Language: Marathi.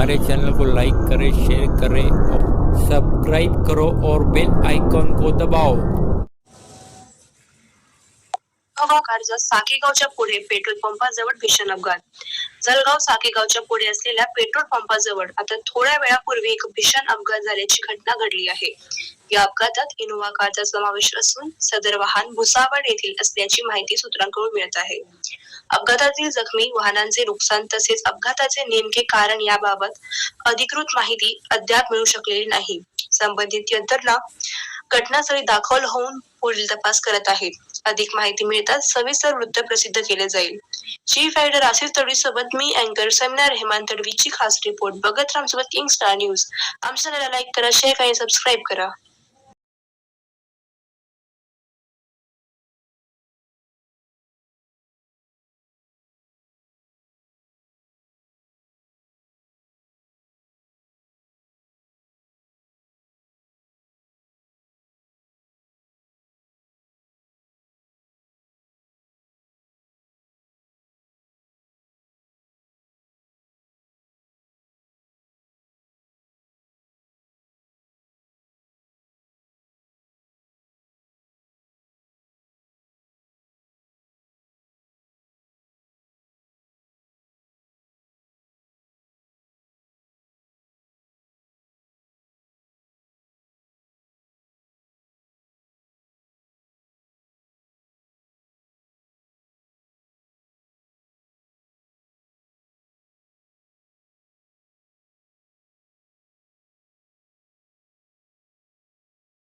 हमारे चैनल को लाइक करें शेयर करें और सब्सक्राइब करो और बेल आइकॉन को दबाओ। कर्जत साकेगावच्या पुढे पेट्रोल पंपाजवळ भीषण अपघात. जळगाव साकेगावच्या पुढे असलेल्या पेट्रोल पंपाजवळ आता थोड्या वेळापूर्वी एक भीषण अपघात झाल्याची घटना घडली आहे. या अपघातात इनोव्हा कारचा समावेश असून सदर वाहन भुसावळ येथील असल्याची माहिती सूत्रांकडून मिळत आहे. अपघातातील जखमी वाहनांचे नुकसान तसेच अपघाताचे नेमके कारण याबाबत अधिकृत माहिती अद्याप मिळू शकलेली नाही. संबंधित यंत्रणा घटनास्थळी दाखल होऊन पुढील तपास करत आहेत अधिक माहिती मिळताच सविस्तर वृत्त प्रसिद्ध केले जाईल. चीफ एडिटर आसिफ तडवी सोबत मी अँकर समीना रेहमान तडवीची खास रिपोर्ट. बघत राम सोबत किंग स्टार न्यूज. आमच्या चॅनलला लाईक करा शेअर करा आणि सबस्क्राईब करा.